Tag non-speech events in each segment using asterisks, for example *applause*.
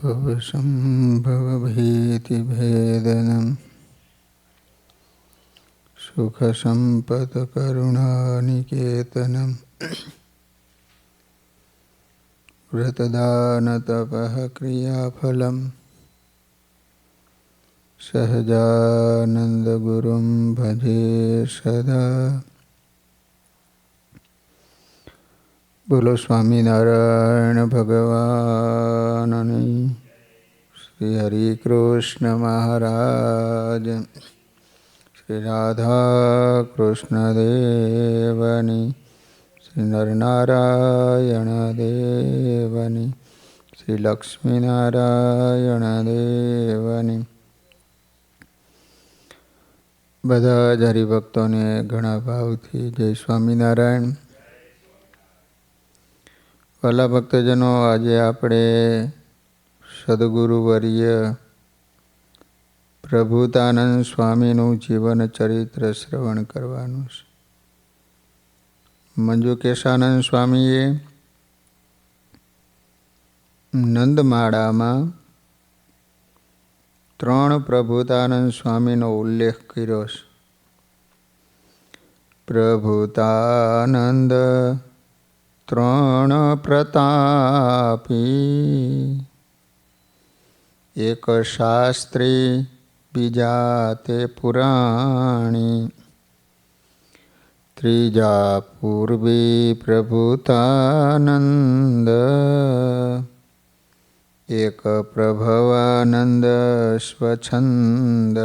भवसम्भवभीतिभेदनं सुखसम्पत्करुणानिकेतनं व्रतदानतपः क्रियाफलं सहजानन्दगुरुं भजे सदा બોલો સ્વામિનારાયણ ભગવાનની શ્રી હરિ કૃષ્ણ મહારાજ. શ્રી રાધા કૃષ્ણ દેવની, શ્રી નરનારાયણ દેવની, શ્રી લક્ષ્મીનારાયણ દેવની. બધા જ હરિભક્તોને ઘણા ભાવથી જય સ્વામિનારાયણ. વાલા ભક્તજનો આજે આપણે સદગુરુવર્ય પ્રભુતાનંદ સ્વામીનું જીવન ચરિત્ર શ્રવણ કરવાનું છે. મંજુ કેશાનંદ સ્વામીએ નંદમાળામાં ત્રણ પ્રભુતાનંદ સ્વામીનો ઉલ્લેખ કર્યો છે. પ્રભુતાનંદ ત્રણ પ્રતાપી એક શાસ્ત્રી બીજા તે પુરાણી ત્રીજા પૂર્વી પ્રભુતાનંદ એક પ્રભવાનંદ સ્વછંદ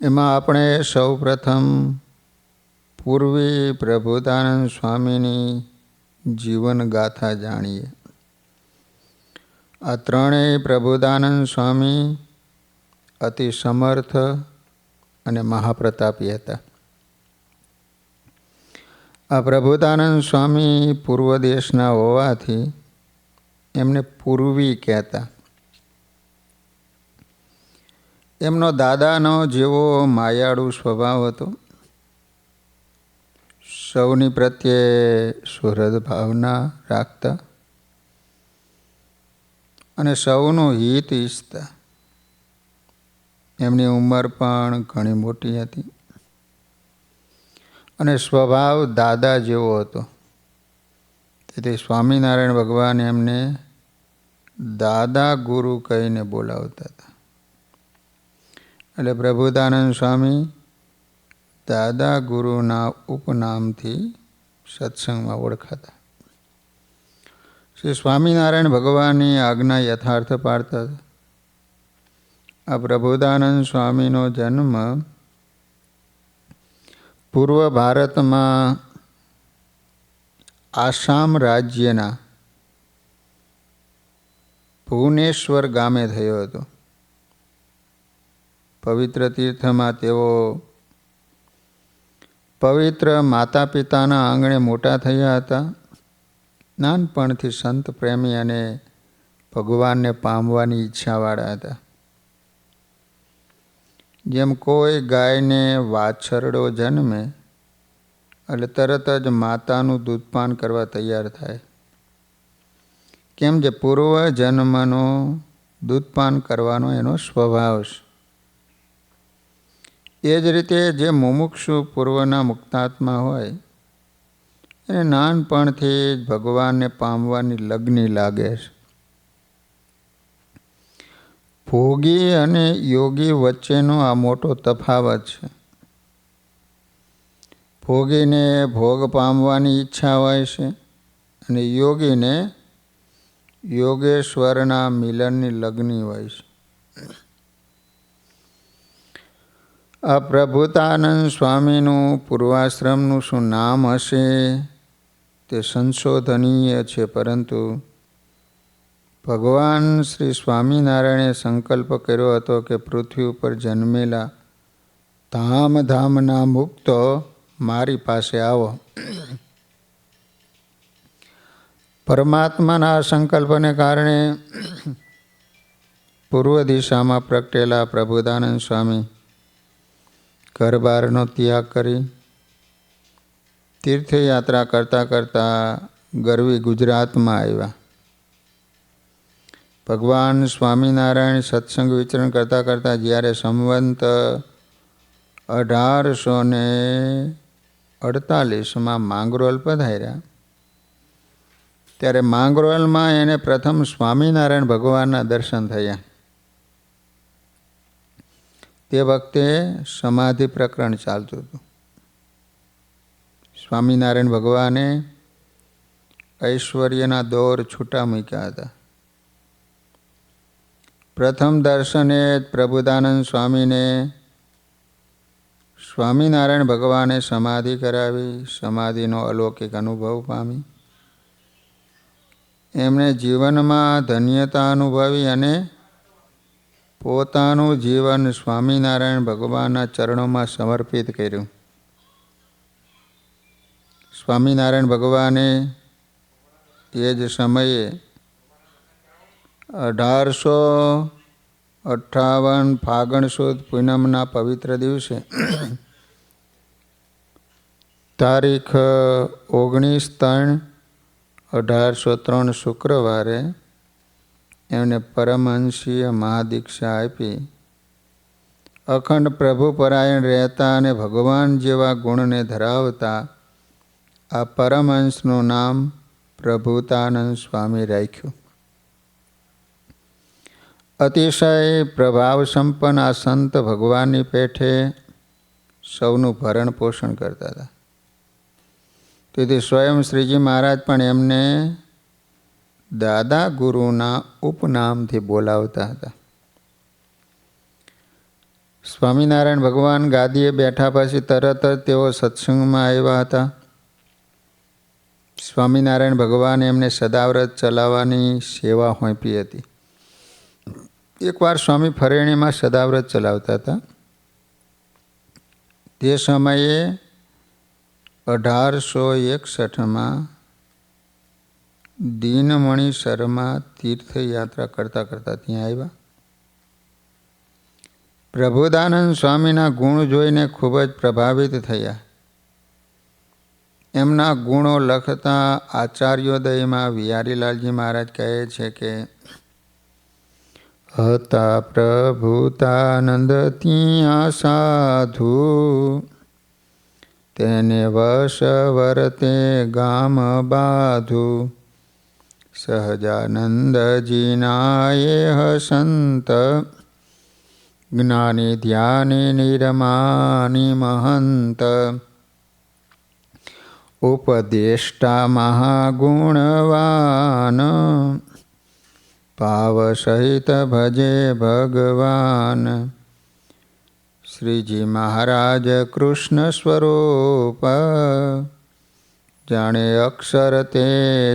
એમાં આપણે સૌ પ્રથમ પૂર્વી પ્રભુતાનંદ સ્વામીની જીવનગાથા જાણીએ. આ ત્રણેય પ્રભુદાનંદ સ્વામી અતિ સમર્થ અને મહાપ્રતાપી હતા. આ પ્રભુદાનંદ સ્વામી પૂર્વ દેશના હોવાથી એમને પૂર્વી કહેતા. એમનો દાદાનો જેવો માયાળુ સ્વભાવ હતો. સૌની પ્રત્યે સુહૃદ ભાવના રાખતા અને સૌનું હિત ઈચ્છતા. એમની ઉંમર પણ ઘણી મોટી હતી. અને સ્વભાવ દાદા જેવો હતો. તેથી સ્વામિનારાયણ ભગવાન એમને દાદા ગુરુ કહીને બોલાવતા હતા. એટલે પ્રભુદાનંદ સ્વામી દાદા ગુરુના ઉપનામથી સત્સંગમાં ઓળખાતા. શ્રી સ્વામિનારાયણ ભગવાનની આજ્ઞા યથાર્થ પાડતા આ પ્રભુદાનંદ સ્વામીનો જન્મ પૂર્વ ભારતમાં આસામ રાજ્યના ભુવનેશ્વર ગામે થયો હતો. પવિત્ર તીર્થમાં તેઓ પવિત્ર માતા પિતાના આંગણે મોટા થયા હતા. નાનપણથી સંત પ્રેમી અને ભગવાનને પામવાની ઈચ્છાવાળા હતા. જેમ કોઈ ગાયને વાછરડો જન્મે, એટલે તરત જ માતાનું દૂધપાન કરવા તૈયાર થાય. કેમ જે પૂર્વ જન્મનો દૂધપાન કરવાનો એનો સ્વભાવ છે. એ જ રીતે જે મુમુક્ષુ પૂર્વના મુક્તાત્મા હોય, એને નાનપણથી જ ભગવાનને પામવાની લગ્ની લાગે છે. ભોગી અને યોગી વચ્ચેનો આ મોટો તફાવત છે. ભોગીને ભોગ પામવાની ઈચ્છા હોય છે અને યોગીને યોગેશ્વરના મિલનની લગ્ની હોય છે. આ પ્રભુતાનંદ સ્વામીનું પૂર્વાશ્રમનું શું નામ હશે? તે સંશોધનીય છે, પરંતુ ભગવાન શ્રી સ્વામિનારાયણે સંકલ્પ કર્યો હતો કે પૃથ્વી ઉપર જન્મેલા ધામધામના મુક્ત મારી પાસે આવો. પરમાત્માના સંકલ્પને કારણે પૂર્વ દિશામાં પ્રગટેલા પ્રભુદાનંદ સ્વામી ઘર ત્યાગ કરી તીર્થયાત્રા કરતાં કરતાં ગરવી ગુજરાતમાં આવ્યા. ભગવાન સ્વામિનારાયણ સત્સંગ વિચરણ કરતાં કરતાં જ્યારે સંવંત અઢારસો ને અડતાલીસમાં માંગરોલ પધાર્યા, ત્યારે માંગરોલમાં એને પ્રથમ સ્વામિનારાયણ ભગવાનના દર્શન થયા. તે વખતે સમાધિ પ્રકરણ ચાલતું હતું. સ્વામિનારાયણ ભગવાને ઐશ્વર્યના દોર છૂટા મૂક્યા હતા. પ્રથમ દર્શને પ્રભુદાનંદ સ્વામીને સ્વામિનારાયણ ભગવાને સમાધિ કરાવી, સમાધિનો અલૌકિક અનુભવ પામી. એમણે જીવનમાં ધન્યતા અનુભવી અને પોતાનું જીવન સ્વામિનારાયણ ભગવાનના ચરણોમાં સમર્પિત કર્યું. સ્વામિનારાયણ ભગવાને એ જ સમયે અઢારસો અઠ્ઠાવન ફાગણ સુદ પૂનમના પવિત્ર દિવસે *clears throat* તારીખ ઓગણીસ ત્રણ અઢારસો ત્રણ શુક્રવારે એમને પરમહંસીય મહાદીક્ષા આપી. અખંડ પ્રભુપરાયણ રહેતા અને ભગવાન જેવા ગુણને ધરાવતા આ પરમહંસનું નામ પ્રભુતાનંદ સ્વામી રાખ્યું. અતિશય પ્રભાવ સંપન્ન આ સંત ભગવાનની પેઠે સૌનું ભરણ પોષણ કરતા હતા. તેથી સ્વયં શ્રીજી મહારાજ પણ એમને દાદા ગુરુના ઉપનામથી બોલાવતા હતા. સ્વામિનારાયણ ભગવાન ગાદીએ બેઠા પછી તરત જ તેઓ સત્સંગમાં આવ્યા હતા. સ્વામિનારાયણ ભગવાન એમને સદાવ્રત ચલાવવાની સેવા હોંપી હતી. એકવાર સ્વામી ફરેણીમાં સદાવ્રત ચલાવતા હતા. તે સમયે અઢારસો એકસઠમાં દીનમણિ શર્મા તીર્થયાત્રા કરતાં કરતાં ત્યાં આવ્યા. પ્રભુદાનંદ સ્વામીના ગુણ જોઈને ખૂબ જ પ્રભાવિત થયા. એમના ગુણો લખતા આચાર્યોદયમાં વિહારીલાલજી મહારાજ કહે છે કે, હતા પ્રભુતાનંદ ત્યાં સાધુ. તેને વશ વર્તે ગામ બાધુ. સહજાનંદજીના એ હસંત જ્ઞાની ધ્યાની નિરમાની મહંત ઉપદેષ્ટા મહાગુણવાન પાવ સહિત ભજે ભગવાન શ્રીજી મહારાજ કૃષ્ણ સ્વરૂપ જાણે અક્ષર તે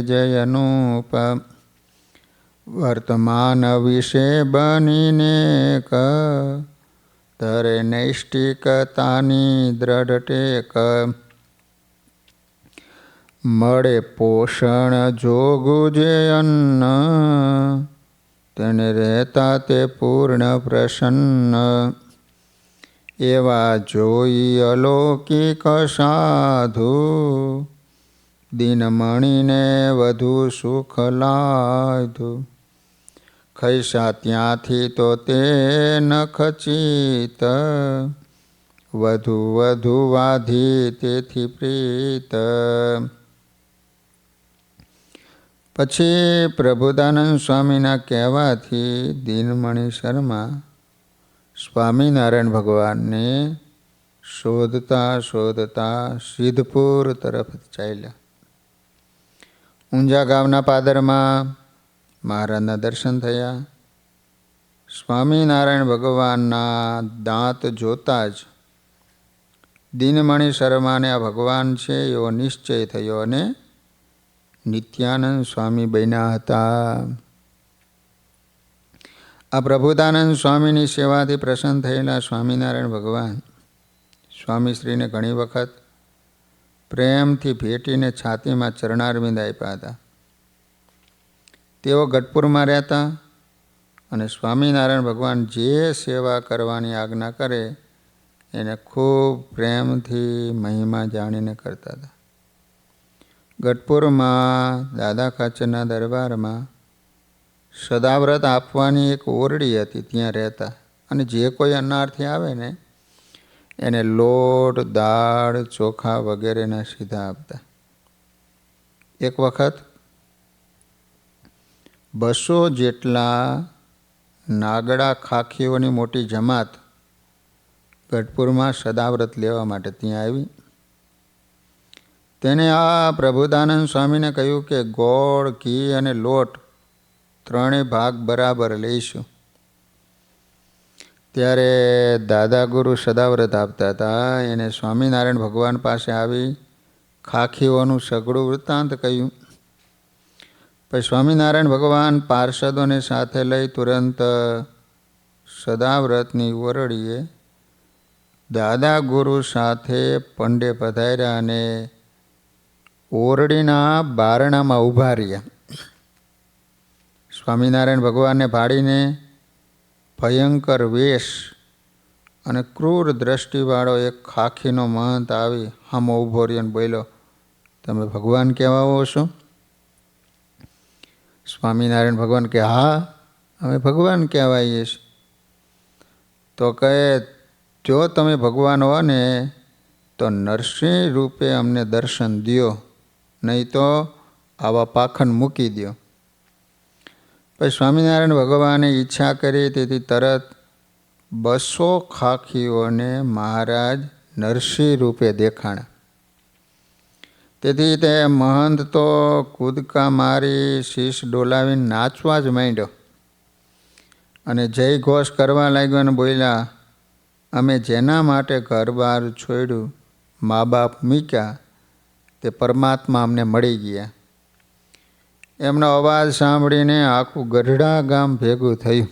જયનુપ વર્તમાન વિશે બનીને ક. તરે નૈષ્ટિકતાની દ્રઢ ટેક. મળે પોષણ જોગું જે અન્ન. તેને રહેતા તે પૂર્ણ પ્રસન્ન. એવા જોઈ અલૌકિક સાધુ. દિનમણીને વધુ સુખ લાધું ખૈસા ત્યાંથી તો તે નખચિત વધુ વધુ વાધી તેથી પ્રીત. પછી પ્રભુદાનંદ સ્વામીના કહેવાથી દિનમણી શર્મા, સ્વામિનારાયણ ભગવાનને શોધતા શોધતા સિદ્ધપુર તરફ ચાલ્યા. ઊંઝા ગામના પાદરમાં મહારાજના દર્શન થયા. સ્વામિનારાયણ ભગવાનના દાંત જોતા જ દિનમણી શર્માને આ ભગવાન છે એવો નિશ્ચય થયો અને નિત્યાનંદ સ્વામી બન્યા હતા. આ પ્રભુદાનંદ સ્વામીની સેવાથી પ્રસન્ન થયેલા સ્વામિનારાયણ ભગવાન સ્વામીશ્રીને ઘણી વખત પ્રેમથી ભેટીને છાતીમાં ચરણારવિંદ આપ્યા હતા. તેઓ ગઢપુરમાં રહેતા અને સ્વામિનારાયણ ભગવાન જે સેવા કરવાની આજ્ઞા કરે, એને ખૂબ પ્રેમથી મહિમા જાણીને કરતા હતા. ગઢપુરમાં, દાદા ખાચરના દરબારમાં સદાવ્રત આપવાની એક ઓરડી હતી, ત્યાં રહેતા. અને જે કોઈ અનારથી આવે ને એને લોટ, દાળ, ચોખા વગેરેના સીધા આપતા. એક વખત બસો જેટલા નાગડા ખાખીઓની મોટી જમાત ગઢપુરમાં સદાવ્રત લેવા માટે ત્યાં આવી. તેને આ પ્રભુદાનંદ સ્વામીને કહ્યું કે ગોળ, ઘી અને લોટ ત્રણેય ભાગ બરાબર લઈશું. ત્યારે દાદા ગુરુ સદાવ્રત આપતા હતા. એને સ્વામિનારાયણ ભગવાન પાસે આવી ખાખીઓનું સઘળું વૃત્તાંત કહ્યું. પછી સ્વામિનારાયણ ભગવાન પાર્ષદોને સાથે લઈ તુરંત સદાવ્રતની વરડીએ દાદા ગુરુ સાથે પંડે પધાર્યા અને ઓરડીના બારણામાં ઊભા રહ્યા. સ્વામિનારાયણ ભગવાનને ભાડીને ભયંકર વેશ અને ક્રૂર દ્રષ્ટિવાળો એક ખાખીનો મહંત આવી હામો ઊભો રહ્યો બોલ્યો, તમે ભગવાન કહેવાઓ છો? સ્વામિનારાયણ ભગવાન કે, હા, અમે ભગવાન કહેવાઈએ છીએ. તો કહે, જો તમે ભગવાન હો ને, તો નરસિંહ રૂપે અમને દર્શન દ્યો, નહીં તો આવા પાખંડ મૂકી દો પછી સ્વામિનારાયણ ભગવાને ઈચ્છા કરી, તેથી તરત બસો ખાખીઓને મહારાજ નરસિંહ રૂપે દેખાણા. તેથી તે મહંત તો કૂદકા મારી શીશ ડોલાવીને નાચવા જ માંડ્યો. અને જય ઘોષ કરવા લાગ્યો અને બોલ્યા, અમે જેના માટે ઘર બહાર છોડ્યું, મા બાપ મૂક્યા, તે પરમાત્મા અમને મળી ગયા. એમનો અવાજ સાંભળીને આખું ગઢડા ગામ ભેગું થયું.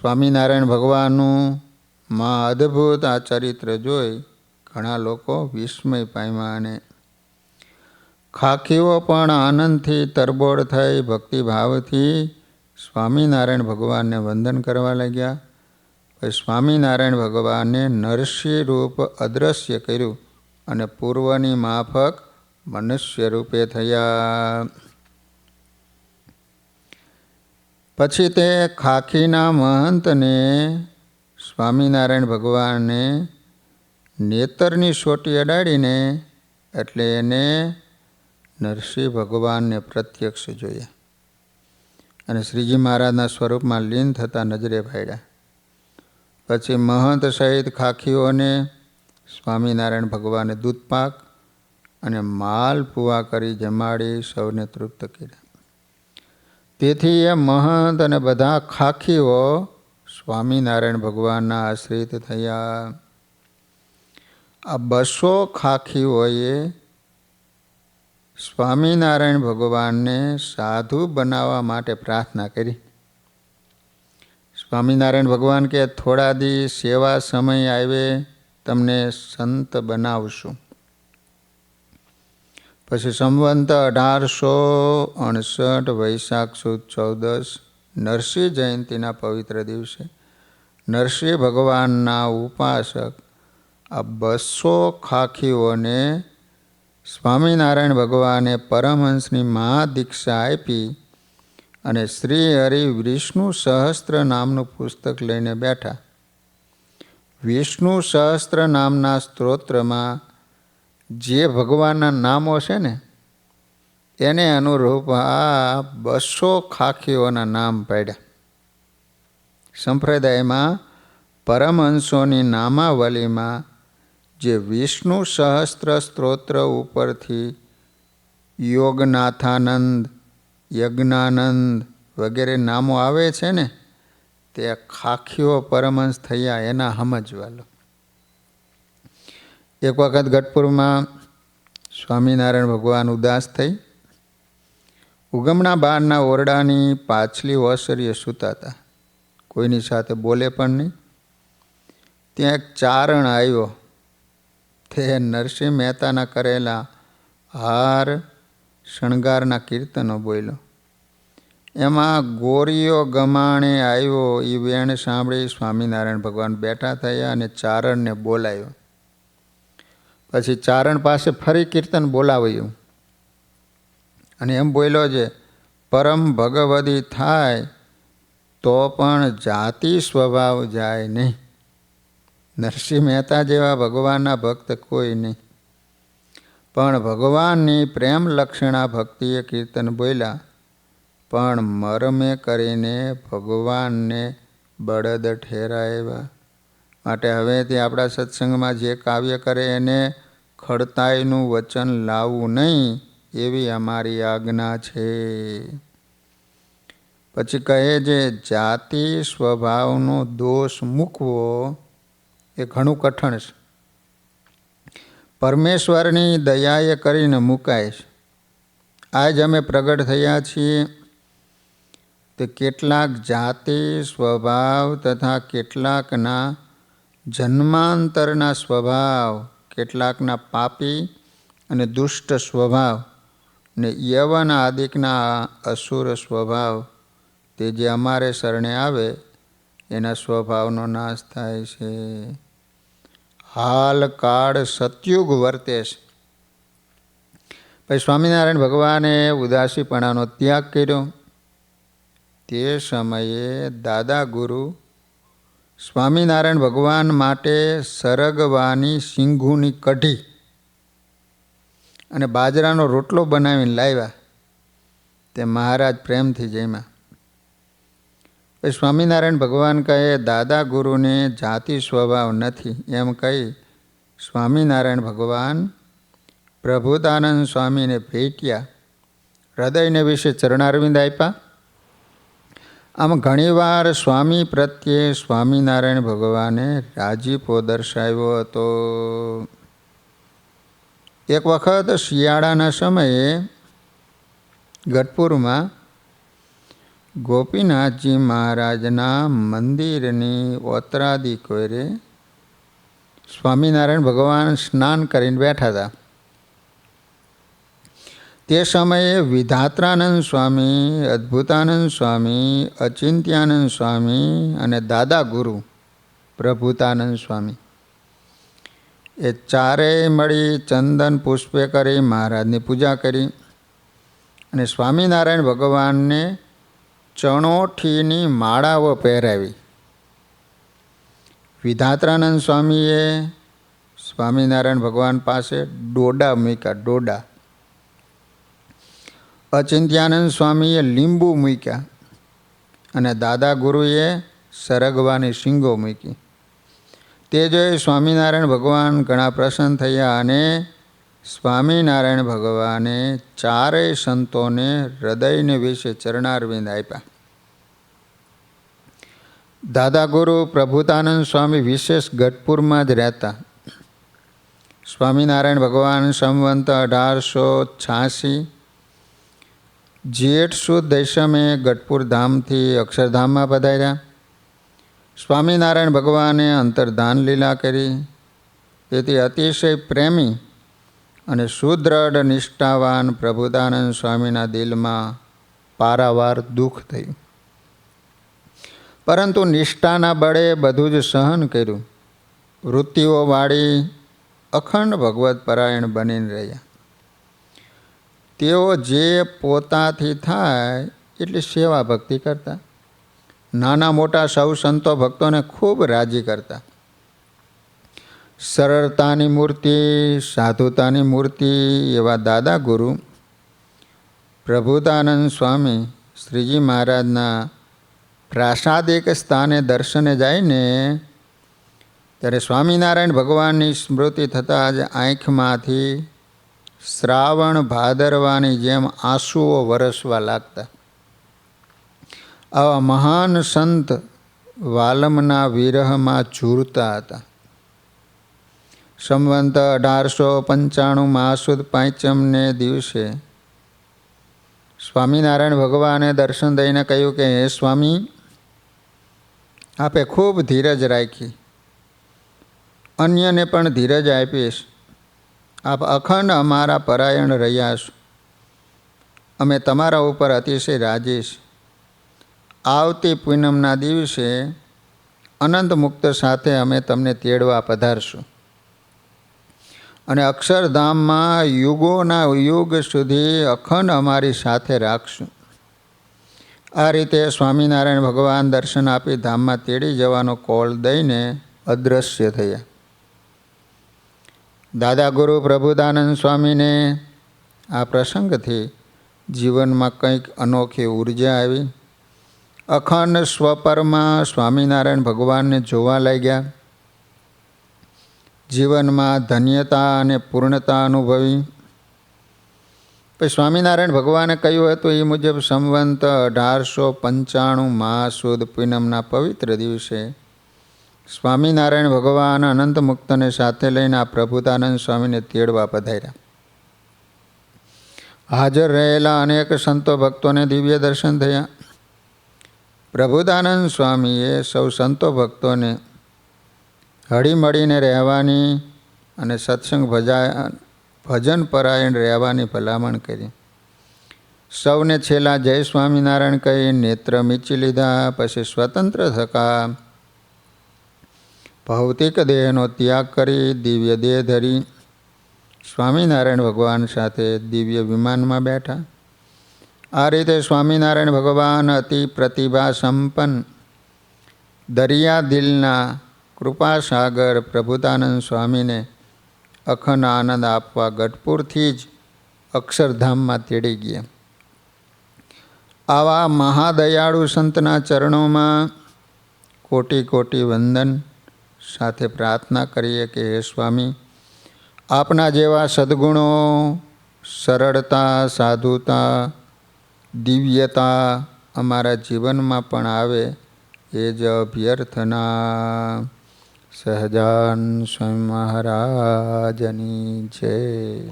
સ્વામિનારાયણ ભગવાનનું માં અદ્ભુત આ ચરિત્ર જોઈ ઘણા લોકો વિસ્મય પામ્યા અને ખાખીઓ પણ આનંદથી તરબોળ થઈ ભક્તિભાવથી સ્વામિનારાયણ ભગવાનને વંદન કરવા લાગ્યા. પછી સ્વામિનારાયણ ભગવાને નરસિંહ રૂપ અદ્રશ્ય કર્યું અને પૂર્વની માફક મનુષ્ય રૂપે થયા. પછી તે ખાખીના મહંતને, સ્વામિનારાયણ ભગવાને નેતરની સોટી અડાડીને, એટલે એને નરસિંહ ભગવાનને પ્રત્યક્ષ જોયા. અને શ્રીજી મહારાજના સ્વરૂપમાં લીન થતા નજરે ભાડ્યા પછી મહંત સહિત ખાખીઓને સ્વામિનારાયણ ભગવાને દૂધપાક અને માલ પૂવા કરી જમાડી સૌને તૃપ્ત કર્યા. તેથી એ મહંત અને બધા ખાખીઓ સ્વામિનારાયણ ભગવાનના આશ્રિત થયા. આ બસો ખાખીઓએ સ્વામિનારાયણ ભગવાનને સાધુ બનાવવા માટે પ્રાર્થના કરી. સ્વામિનારાયણ ભગવાન કે થોડા દી સેવા સમય આવે, તમને સંત બનાવશું. પછી સંવંત અઢારસો અડસઠ વૈશાખ સુદ ચૌદસ નરસિંહ જયંતિના પવિત્ર દિવસે નરસિંહ ભગવાનના ઉપાસક આ બસો ખાખીઓને સ્વામિનારાયણ ભગવાને પરમહંસની મહાદીક્ષા આપી અને શ્રી હરિ વિષ્ણુ સહસ્ત્ર નામનું પુસ્તક લઈને બેઠા. વિષ્ણુ સહસ્ત્ર નામના સ્ત્રોત્રમાં જે ભગવાનના નામો છે ને, એને અનુરૂપ આ બસો ખાખીઓના નામ પાડ્યા. સંપ્રદાયમાં પરમહંસોની નામાવલીમાં જે વિષ્ણુ સહસ્ત્ર સ્ત્રોત્ર ઉપરથી યોગનાથાનંદ, યજ્ઞાનંદ વગેરે નામો આવે છે ને, તે ખાખીઓ પરમહંસ થયા એના સમજવાલો એક વખત ગઢપુરમાં સ્વામિનારાયણ ભગવાન ઉદાસ થઈ. ઉગમના બહારના ઓરડાની પાછલી ઓસરીએ સૂતા હતા. કોઈની સાથે બોલે પણ નહીં. ત્યાં એક ચારણ આવ્યો. તે નરસિંહ મહેતાના કરેલા હાર શણગારના કીર્તનો બોલ્યો. એમાં ગોરીઓ ગમાણે આવ્યો એ વેણ સાંભળી સ્વામિનારાયણ ભગવાન બેઠા થયા અને ચારણને બોલાયો. પછી ચારણ પાસે ફરી કીર્તન બોલાવ્યું. અને એમ બોલ્યો છે, પરમ ભગવદી થાય, તો પણ જાતિ સ્વભાવ જાય નહીં. નરસિંહ મહેતા જેવા ભગવાનના ભક્ત કોઈ નહીં. પણ ભગવાનની પ્રેમ લક્ષણા ભક્તિએ કીર્તન બોલ્યા, પણ મરમે કરીને ભગવાનને બળદ ઠેરાવ્યા. માટે હવેથી આપણા સત્સંગમાં જે કાવ્ય કરે એને ખડતાઈનું વચન લાવવું નહીં એવી અમારી આજ્ઞા છે. પછી કહે જે જાતિ સ્વભાવનો દોષ મૂકવો એ ઘણું કઠણ છે. પરમેશ્વરની દયાએ કરીને મુકાય છે. આજ અમે પ્રગટ થયા છીએ તે કેટલાક જાતિ સ્વભાવ તથા કેટલાકના જન્માંતરના સ્વભાવ, કેટલાકના પાપી અને દુષ્ટ સ્વભાવ ને યવન આદિકના અસુર સ્વભાવ તે જે અમારે શરણે આવે, એના સ્વભાવનો નાશ થાય છે. હાલ કાળ સતયુગ વર્તે છે. પછી સ્વામિનારાયણ ભગવાને ઉદાસીપણાનો ત્યાગ કર્યો. તે સમયે દાદા ગુરુ સ્વામિનારાયણ ભગવાન માટે સરગવાની સિંઘુની કઢી અને બાજરાનો રોટલો બનાવીને લાવ્યા. તે મહારાજ પ્રેમથી જમ્યા. પછી સ્વામિનારાયણ ભગવાન કહે, દાદા ગુરુને જાતિ સ્વભાવ નથી. એમ કહી સ્વામિનારાયણ ભગવાન પ્રભુદાનંદ સ્વામીને ભેટ્યા. હૃદયને વિશે ચરણારવિંદ આપ્યા. આમ ઘણીવાર સ્વામી પ્રત્યે સ્વામિનારાયણ ભગવાને રાજીપો દર્શાવ્યો હતો. એક વખત શિયાળાના સમયે ગઢપુરમાં ગોપીનાથજી મહારાજના મંદિરની ઓતરાદી કોરે સ્વામિનારાયણ ભગવાન સ્નાન કરીને બેઠા હતા. તે સમયે વિધાત્રાનંદ સ્વામી, અદ્ભુતાનંદ સ્વામી, અચિંત્યાનંદ સ્વામી અને દાદા ગુરુ પ્રભુતાનંદ સ્વામી. એ ચારેય મળી ચંદન પુષ્પે કરી, મહારાજની પૂજા કરી અને સ્વામિનારાયણ ભગવાનને ચણોઠીની માળાઓ પહેરાવી. વિધાત્રાનંદ સ્વામીએ સ્વામિનારાયણ ભગવાન પાસે ડોડા મૂક્યા, ડોડા. અચિંત્યાનંદ સ્વામીએ લીંબુ મૂક્યા અને દાદા ગુરુએ સરગવાની શીંગો મૂકી. તે જોઈ સ્વામિનારાયણ ભગવાન ઘણા પ્રસન્ન થયા અને સ્વામિનારાયણ ભગવાને ચારેય સંતોને હૃદયને વિશે ચરણારવિંદ આપ્યા. દાદા ગુરુ પ્રભુતાનંદ સ્વામી વિશેષ ગઢપુરમાં જ રહેતા. સ્વામિનારાયણ ભગવાન સંવંત અઢારસો છ્યાસી જેઠ સુદ દૈસમે ગઢપુર ધામથી અક્ષરધામમાં પધાર્યા. સ્વામિનારાયણ ભગવાને અંતર્ધાન લીલા કરી. તેથી અતિશય પ્રેમી અને સુદ્રઢ નિષ્ઠાવાન પ્રભુદાનંદ સ્વામીના દિલમાં પારાવાર દુઃખ થયું. પરંતુ નિષ્ઠાના બળે બધું જ સહન કર્યું. વૃત્તિઓ વાળી અખંડ ભગવત પરાયણ બનીને રહ્યા. તેઓ જે પોતાથી થાય એટલી સેવા ભક્તિ કરતા. નાના મોટા સૌ સંતો ભક્તોને ખૂબ રાજી કરતા. સરળતાની મૂર્તિ, સાધુતાની મૂર્તિ એવા દાદા ગુરુ, પ્રભુતાનંદ સ્વામી, શ્રીજી મહારાજના પ્રાસાદિક સ્થાને દર્શને જઈને ત્યારે સ્વામિનારાયણ ભગવાનની સ્મૃતિ થતાં જ આંખમાંથી શ્રાવણ ભાદરવાની જેમ આંસુઓ વરસવા લાગતા. આવા મહાન સંત વાલમના વિરહમાં ઝૂરતા હતા. સંવંત અઢારસો પંચાણું માસુદ પાંચમને દિવસે સ્વામિનારાયણ ભગવાને દર્શન દઈને કહ્યું કે, હે સ્વામી, આપે ખૂબ ધીરજ રાખી. અન્યને પણ ધીરજ આપીશ. આપ અખંડ અમારા પરાયણ રહ્યા છો. અમે તમારા ઉપર અતિશય રાજીશ આવતી પૂનમના દિવસે અનંત મુક્ત સાથે અમે તમને તેડવા પધારશું. અને અક્ષરધામમાં યુગોના યુગ સુધી અખંડ અમારી સાથે રાખશું. આ રીતે સ્વામિનારાયણ ભગવાન દર્શન આપી ધામમાં તેડી જવાનો કોલ દઈને અદૃશ્ય થયા. દાદા ગુરુ પ્રભુદાનંદ સ્વામીને આ પ્રસંગથી જીવનમાં કંઈક અનોખી ઊર્જા આવી. અખંડ સ્વપરમાં સ્વામિનારાયણ ભગવાનને જોવા લાગ્યા. જીવનમાં ધન્યતા અને પૂર્ણતા અનુભવી. પછી સ્વામિનારાયણ ભગવાને કહ્યું હતું એ મુજબ સંવંત અઢારસો પંચાણું મહાસુદ પૂનમના પવિત્ર દિવસે સ્વામિનારાયણ ભગવાન અનંત મુક્તને સાથે લઈને આ પ્રભુદાનંદ સ્વામીને તેડવા પધાર્યા. હાજર રહેલા અનેક સંતો ભક્તોને દિવ્ય દર્શન થયા. પ્રભુદાનંદ સ્વામીએ સૌ સંતો ભક્તોને હળીમળીને રહેવાની અને સત્સંગ ભજા, ભજન પરાયણ રહેવાની ભલામણ કરી. સૌને છેલ્લા જય સ્વામિનારાયણ કહી નેત્ર મીચી લીધા, પછી સ્વતંત્ર થકા ભૌતિક દેહનો ત્યાગ કરી દિવ્ય દેહ ધરી સ્વામિનારાયણ ભગવાન સાથે દિવ્ય વિમાનમાં બેઠા. આ રીતે સ્વામિનારાયણ ભગવાન અતિ પ્રતિભા સંપન્ન દરિયા દિલના કૃપાસાગર પ્રભુતાનંદ સ્વામીને અખંડ આનંદ આપવા ગઢપુરથી જ અક્ષરધામમાં તેડી ગયા. આવા મહાદયાળુ સંતના ચરણોમાં કોટી કોટી વંદન સાથે પ્રાર્થના કરીએ કે હે સ્વામી, આપના જેવા સદ્ગુણો સરળતા, સાધુતા, દિવ્યતા અમારા જીવનમાં પણ આવે એ જ અભ્યર્થના. સહજાન સ્વામી મહારાજની છે